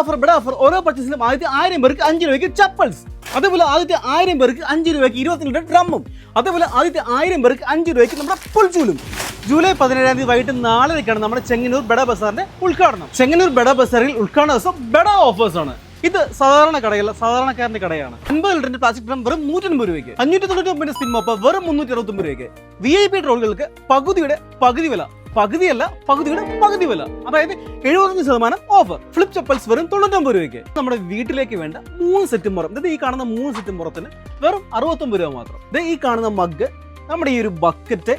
Offer ബെഡ offer ഓരോ പർച്ചേസിലും ആദ്യത്തെ ആയിരം പേർക്ക് അഞ്ച് രൂപയ്ക്ക് ചപ്പൽസ്. അതേപോലെ ആദ്യത്തെ ആയിരം പേർക്ക് അഞ്ച് രൂപയ്ക്ക് ഇരുപത്തി ലിറ്റർ ഡ്രമ്മും. അതേപോലെ ആദ്യത്തെ ആയിരം പേർക്ക് അഞ്ച് രൂപയ്ക്ക് നമ്മുടെ പുൽച്ചൂലും ജൂലൈ പതിനേഴാം തീയതി വൈകിട്ട് നാലരയ്ക്കാണ് നമ്മുടെ ചെങ്ങന്നൂർ ബെഡ ബസാറിന്റെ ഉദ്ഘാടനം. ചെങ്ങന്നൂർ ബെഡ ബസാറിൽ ഉദ്ഘാടന ദിവസം ബെഡ ഓഫേഴ്സ് ആണ്. ഇത് സാധാരണ കടയല്ല സാധാരണക്കാരന്റെ കടയാണ്. അൻപത് ലിറ്ററിന്റെ പ്ലാസ്റ്റിക് ഡ്രം വെറും നൂറ്റൻപത് രൂപയ്ക്ക്. അഞ്ഞൂറ്റി തൊണ്ണൂറ്റി ഒമ്പതിന്റെ സ്പിൻ മോപ്പ് വെറും മുന്നൂറ്റി അറുപത്തൊമ്പത് രൂപയ്ക്ക്. വി ഐ പി ട്രോളുകൾക്ക് പകുതിയുടെ പകുതി വില. പകുതിയല്ല പകുതിയുടെ പകുതി വില. അതായത് എഴുപത്തഞ്ച് ശതമാനം ഓഫർ. ഫ്ലിപ്പ് ചപ്പൽസ് വെറും തൊണ്ണൂറ്റൊമ്പത് രൂപയ്ക്ക്. നമ്മുടെ വീട്ടിലേക്ക് വേണ്ട മൂന്ന് സെറ്റ് മുറം. ഇത് ഈ കാണുന്ന മൂന്ന് സെറ്റ് മുറത്തിന് വെറും അറുപത്തൊമ്പത് രൂപ മാത്രം. ഇത് ഈ കാണുന്ന മഗ് നമ്മുടെ ഈ ഒരു ബക്കറ്റ്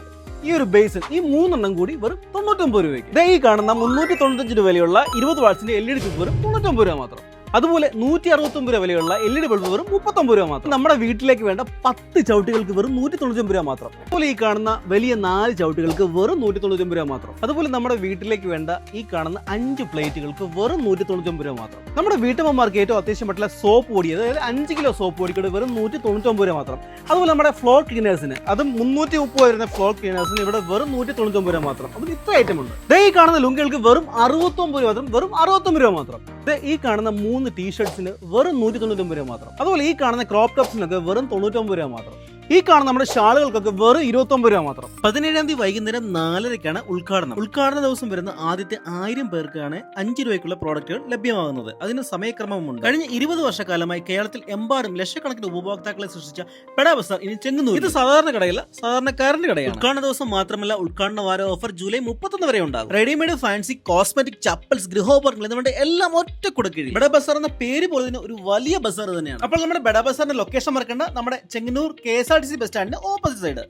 ഈ ഒരു ബേസിൻ ഈ മൂന്നെണ്ണം കൂടി വെറും തൊണ്ണൂറ്റൊമ്പത് രൂപയ്ക്ക്. ഈ കാണുന്ന മുന്നൂറ്റി തൊണ്ണൂറ്റഞ്ച് രൂപയിലുള്ള ഇരുപത് വാട്സിന്റെ എൽ ഇ ഡി ക്ലിപ്പ് വെറും തൊണ്ണൂറ്റൊമ്പത് രൂപ മാത്രം. അതുപോലെ നൂറ്റി അറുപത്തൊമ്പത് രൂപ വിലയുള്ള എൽ ഇ ഡി ബൾബ് വെറും മുപ്പത്തൊമ്പത് രൂപ മാത്രം. നമ്മുടെ വീട്ടിലേക്ക് വേണ്ട പത്ത് ചവിട്ടികൾക്ക് വെറും നൂറ്റി തൊണ്ണൂറ്റൊമ്പത് രൂപ മാത്രം. അതുപോലെ ഈ കാണുന്ന വലിയ നാല് ചവിട്ടികൾക്ക് വെറും നൂറ്റി തൊണ്ണൂറ്റൊമ്പത് രൂപ മാത്രം. അതുപോലെ നമ്മുടെ വീട്ടിലേക്ക് വേണ്ട ഈ കാണുന്ന അഞ്ച് പ്ലേറ്റുകൾക്ക് വെറും നൂറ്റി തൊണ്ണൂറ്റൊമ്പത് രൂപ മാത്രം. നമ്മുടെ വീട്ടമ്മമാർക്ക് ഏറ്റവും അത്യാവശ്യമായിട്ടുള്ള സോപ്പ് പൊടി അതായത് അഞ്ച് കിലോ സോപ്പ് പൊടിക്കൂടെ വെറും നൂറ്റി തൊണ്ണൂറ്റൊമ്പത് രൂപ മാത്രം. അതുപോലെ നമ്മുടെ ഫ്ലോർ ക്ലീനേഴ്സിന് അതും മുന്നൂറ്റി മുപ്പത് വരുന്ന ഫ്ലോർ ക്ലീനേഴ്സിന് ഇവിടെ വെറും നൂറ്റി തൊണ്ണൂറ്റൊമ്പത് രൂപ മാത്രം. അപ്പോൾ ഇത്ര ഐറ്റം ഉണ്ട്. ഈ കാണുന്ന ലുങ്കികൾക്ക് വെറും അറുപത്തൊമ്പത് രൂപ മാത്രം വെറും അറുപത്തൊമ്പത് രൂപ മാത്രം. ഈ കാണുന്ന മൂന്ന് ടീഷർട്സിന് വെറും നൂറ്റി തൊണ്ണൂറ്റൊമ്പത് രൂപ മാത്രം. അതുപോലെ ഈ കാണുന്ന ക്രോപ്പ് ടോപ്സിനൊക്കെ വെറും തൊണ്ണൂറ്റൊമ്പത് രൂപ മാത്രം. ഈ കാണുന്ന നമ്മുടെ ഷാളുകൾക്കൊക്കെ വെറും ഇരുപത്തൊമ്പത് രൂപ മാത്രം. പതിനേഴാം തീയതി വൈകുന്നേരം നാലരയ്ക്കാണ് ഉദ്ഘാടനം. ഉദ്ഘാടന ദിവസം വരുന്ന ആദ്യത്തെ ആയിരം പേർക്കാണ് അഞ്ച് രൂപയ്ക്കുള്ള പ്രോഡക്റ്റുകൾ ലഭ്യമാകുന്നത്. അതിന് സമയക്രമമുണ്ട്. കഴിഞ്ഞ ഇരുപത് വർഷക്കാലമായി കേരളത്തിൽ എമ്പാടും ലക്ഷക്കണക്കിന് ഉപഭോക്താക്കളെ സൃഷ്ടിച്ച പെടാ ബസാർ ഇനി ചെങ്ങുന്നു ഇത് സാധാരണ കടയല്ല സാധാരണക്കാരന്റെ കടയാണ്. ഉദ്ഘാടന ദിവസം മാത്രമല്ല ഉദ്ഘാടന വാര ഓഫർ ജൂലൈ മുപ്പത്തൊന്ന് വരെ ഉണ്ടാകും. റെഡിമെയ്ഡ് ഫാൻസി കോസ്മെറ്റിക് ചപ്പൽസ് ഗൃഹോപകരണങ്ങൾ എന്നിവയുടെ എല്ലാം ഒറ്റ കുടക്കീഴിൽ. ബെഡ ബസാർ എന്ന പേര് പോലെ തന്നെ ഒരു വലിയ ബസാർ തന്നെയാണ്. അപ്പോൾ നമ്മുടെ ബെഡ ബസാറിന്റെ ലൊക്കേഷൻ മറക്കേണ്ട. നമ്മുടെ Chengannur K S R T C bus സ്റ്റാൻഡിന്റെ opposite side.